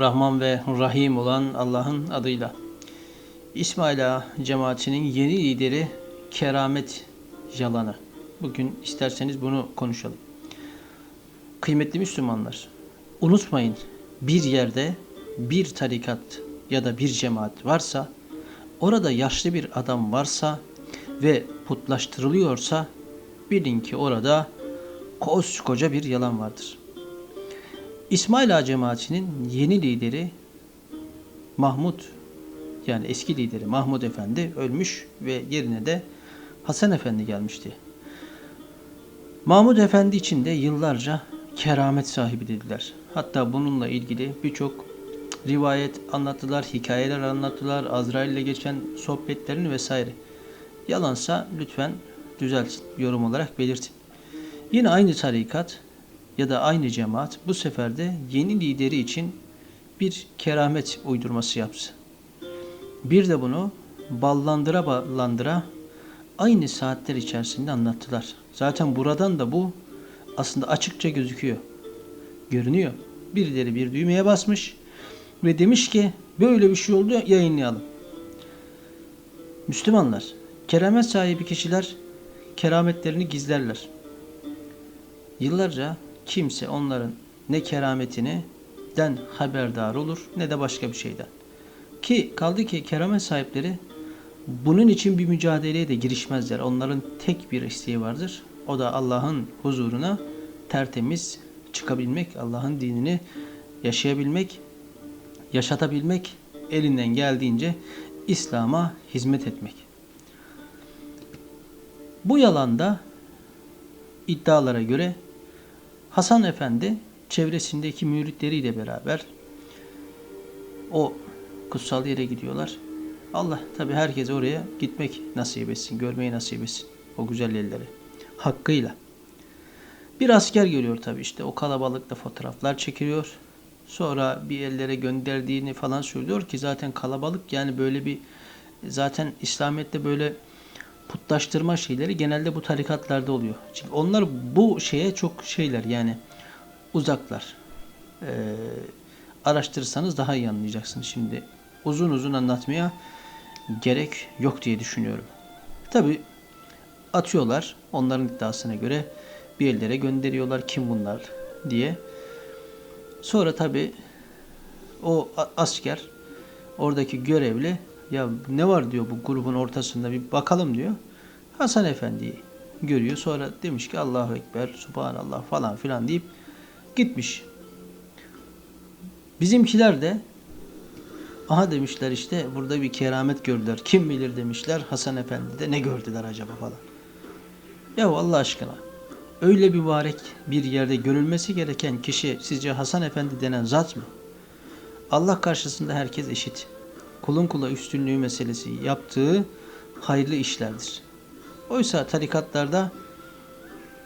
Rahman ve Rahim olan Allah'ın adıyla. İsmail Ağa cemaatinin yeni lideri keramet yalanı. Bugün isterseniz bunu konuşalım. Kıymetli Müslümanlar, unutmayın bir yerde bir tarikat ya da bir cemaat varsa, orada yaşlı bir adam varsa ve putlaştırılıyorsa bilin ki orada koskoca bir yalan vardır. İsmail Ağa cemaatinin yeni lideri Mahmud yani eski lideri Mahmud Efendi ölmüş ve yerine de Hasan Efendi gelmişti. Mahmud Efendi için de yıllarca keramet sahibi dediler. Hatta bununla ilgili birçok rivayet anlattılar, hikayeler anlattılar, Azrail ile geçen sohbetlerini vesaire. Yalansa lütfen düzeltin, yorum olarak belirtin. Yine aynı tarikat ya da aynı cemaat bu sefer de yeni lideri için bir keramet uydurması yaptı. Bir de bunu ballandıra ballandıra aynı saatler içerisinde anlattılar. Zaten buradan da bu aslında açıkça gözüküyor. Görünüyor. Birileri bir düğmeye basmış ve demiş ki böyle bir şey oldu yayınlayalım. Müslümanlar, keramet sahibi kişiler kerametlerini gizlerler. Yıllarca kimse onların ne kerametini den haberdar olur ne de başka bir şeyden. Ki kaldı ki keramet sahipleri bunun için bir mücadeleye de girişmezler. Onların tek bir isteği vardır. O da Allah'ın huzuruna tertemiz çıkabilmek, Allah'ın dinini yaşayabilmek, yaşatabilmek, elinden geldiğince İslam'a hizmet etmek. Bu yalanda iddialara göre Hasan Efendi çevresindeki müritleriyle beraber o kutsal yere gidiyorlar. Allah tabi herkese oraya gitmek nasip etsin, görmeyi nasip etsin o güzel yerleri. Hakkıyla. Bir asker geliyor tabi işte o kalabalıkta fotoğraflar çekiliyor. Sonra bir ellere gönderdiğini falan söylüyor ki zaten kalabalık yani böyle bir zaten İslamiyet'te böyle putlaştırma şeyleri genelde bu tarikatlarda oluyor. Çünkü onlar bu şeye çok şeyler yani uzaklar. Ee, araştırırsanız daha iyi anlayacaksınız. Şimdi uzun uzun anlatmaya gerek yok diye düşünüyorum. Tabi atıyorlar onların iddiasına göre bir yerlere gönderiyorlar kim bunlar diye. Sonra tabi o asker oradaki görevli ya ne var diyor bu grubun ortasında bir bakalım diyor. Hasan Efendi'yi görüyor. Sonra demiş ki Allahu Ekber, Subhanallah falan filan deyip gitmiş. Bizimkiler de aha demişler işte burada bir keramet gördüler. Kim bilir demişler Hasan Efendi de ne gördüler acaba falan. Ya Allah aşkına öyle mübarek bir yerde görülmesi gereken kişi sizce Hasan Efendi denen zat mı? Allah karşısında herkes eşit. Kulun kula üstünlüğü meselesi yaptığı hayırlı işlerdir. Oysa tarikatlarda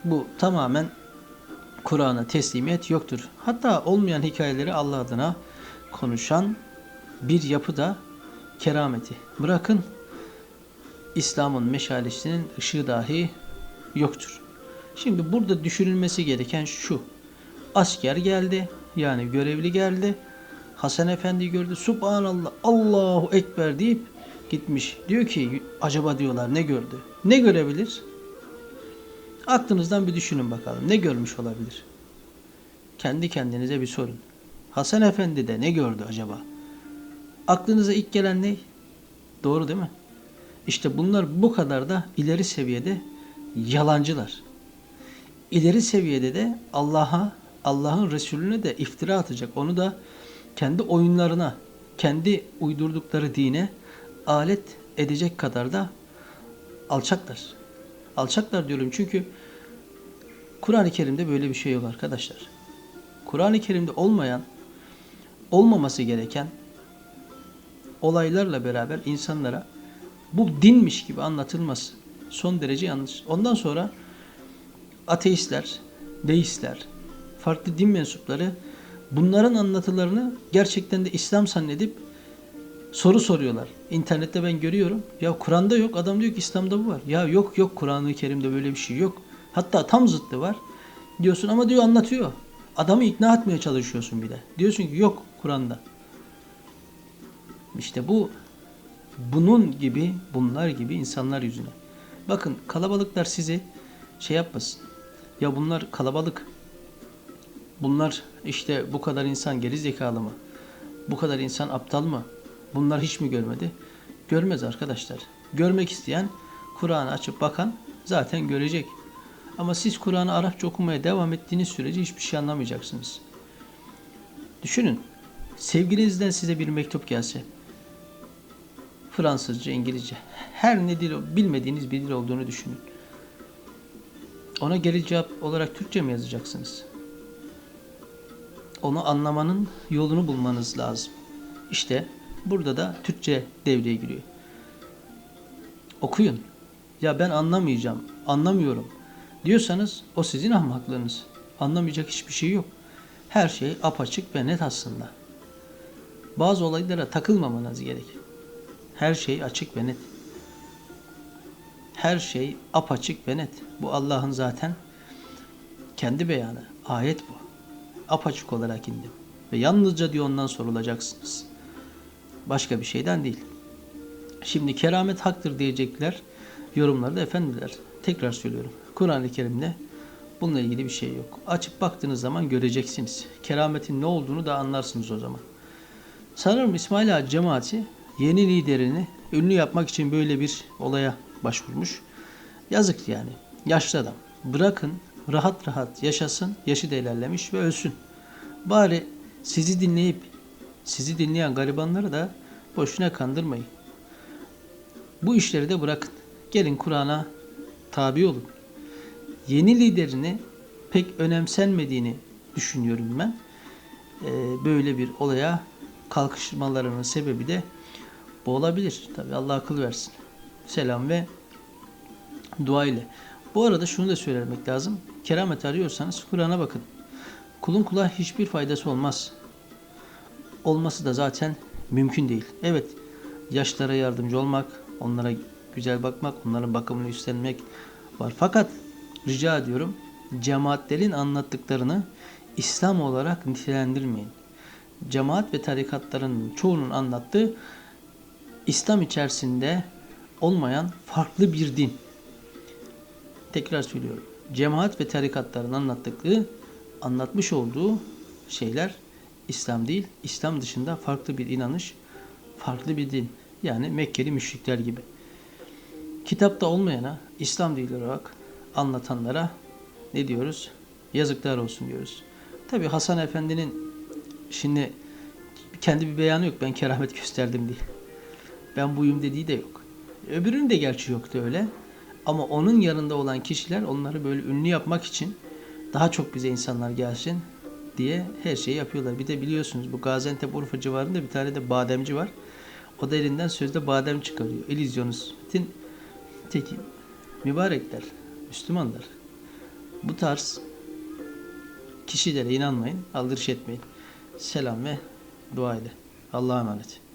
bu tamamen Kur'an'a teslimiyet yoktur. Hatta olmayan hikayeleri Allah adına konuşan bir yapı da kerameti. Bırakın İslam'ın meşalesinin ışığı dahi yoktur. Şimdi burada düşünülmesi gereken şu. Asker geldi. Yani görevli geldi. Hasan Efendi gördü. Subhanallah, Allahu Ekber deyip gitmiş. Diyor ki acaba diyorlar ne gördü? Ne görebilir? Aklınızdan bir düşünün bakalım. Ne görmüş olabilir? Kendi kendinize bir sorun. Hasan Efendi de ne gördü acaba? Aklınıza ilk gelen ne? Doğru değil mi? İşte bunlar bu kadar da ileri seviyede yalancılar. İleri seviyede de Allah'a, Allah'ın Resulüne de iftira atacak. Onu da kendi oyunlarına, kendi uydurdukları dine alet edecek kadar da alçaklar. Alçaklar diyorum çünkü Kur'an-ı Kerim'de böyle bir şey yok arkadaşlar. Kur'an-ı Kerim'de olmayan, olmaması gereken olaylarla beraber insanlara bu dinmiş gibi anlatılması son derece yanlış. Ondan sonra ateistler, deistler, farklı din mensupları bunların anlatılarını gerçekten de İslam zannedip soru soruyorlar. İnternette ben görüyorum. Ya Kur'an'da yok. Adam diyor ki İslam'da bu var. Ya yok yok Kur'an-ı Kerim'de böyle bir şey yok. Hatta tam zıttı var. Diyorsun ama diyor anlatıyor. Adamı ikna etmeye çalışıyorsun bir de. Diyorsun ki yok Kur'an'da. İşte bu bunun gibi bunlar gibi insanlar yüzüne. Bakın kalabalıklar sizi şey yapmasın. Ya bunlar kalabalık. Bunlar işte bu kadar insan geri zekalı mı? Bu kadar insan aptal mı? Bunlar hiç mi görmedi? Görmez arkadaşlar. Görmek isteyen Kur'an'ı açıp bakan zaten görecek. Ama siz Kur'an'ı Arapça okumaya devam ettiğiniz sürece hiçbir şey anlamayacaksınız. Düşünün. Sevgilinizden size bir mektup gelse. Fransızca, İngilizce. Her ne dil bilmediğiniz bir dil olduğunu düşünün. Ona geri cevap olarak Türkçe mi yazacaksınız? Onu anlamanın yolunu bulmanız lazım. İşte burada da Türkçe devreye giriyor. Okuyun. Ya ben anlamayacağım, anlamıyorum diyorsanız o sizin ahmaklığınız. Anlamayacak hiçbir şey yok. Her şey apaçık ve net aslında. Bazı olaylara takılmamanız gerek. Her şey açık ve net. Her şey apaçık ve net. Bu Allah'ın zaten kendi beyanı. Ayet bu. Apaçık olarak indi. Ve yalnızca diyor ondan sorulacaksınız. Başka bir şeyden değil. Şimdi keramet haktır diyecekler yorumlarda efendiler. Tekrar söylüyorum. Kur'an-ı Kerim'de bununla ilgili bir şey yok. Açıp baktığınız zaman göreceksiniz. Kerametin ne olduğunu da anlarsınız o zaman. Sanırım İsmail Ağa cemaati yeni liderini ünlü yapmak için böyle bir olaya başvurmuş. Yazık yani. Yaşlı adam. Bırakın rahat rahat yaşasın. Yaşı da ilerlemiş ve ölsün. Bari sizi dinleyip sizi dinleyen garibanları da boşuna kandırmayın. Bu işleri de bırakın. Gelin Kur'an'a tabi olun. Yeni liderini pek önemsenmediğini düşünüyorum ben. Ee, böyle bir olaya kalkışmalarının sebebi de bu olabilir. Tabi Allah akıl versin. Selam ve dua ile. Bu arada şunu da söylemek lazım. Keramet arıyorsanız Kur'an'a bakın. Kulun kula hiçbir faydası olmaz. Olması da zaten mümkün değil. Evet, yaşlara yardımcı olmak, onlara güzel bakmak, onların bakımını üstlenmek var. Fakat rica ediyorum cemaatlerin anlattıklarını İslam olarak nitelendirmeyin. Cemaat ve tarikatların çoğunun anlattığı İslam içerisinde olmayan farklı bir din. Tekrar söylüyorum. Cemaat ve tarikatların anlattıkları, anlatmış olduğu şeyler İslam değil, İslam dışında farklı bir inanış, farklı bir din. Yani Mekkeli müşrikler gibi. Kitapta olmayana İslam dili olarak anlatanlara ne diyoruz? Yazıklar olsun diyoruz. Tabi Hasan Efendi'nin şimdi kendi bir beyanı yok. Ben keramet gösterdim diye. Ben buyum dediği de yok. Öbürünün de gerçi yoktu öyle. Ama onun yanında olan kişiler onları böyle ünlü yapmak için daha çok bize insanlar gelsin diye her şeyi yapıyorlar. Bir de biliyorsunuz bu Gaziantep Urfa civarında bir tane de bademci var. O da elinden sözde badem çıkarıyor. Elysianus'un teki mübarekler, Müslümanlar. Bu tarz kişilere inanmayın, aldırış etmeyin. Selam ve dua ile. Allah'a emanet.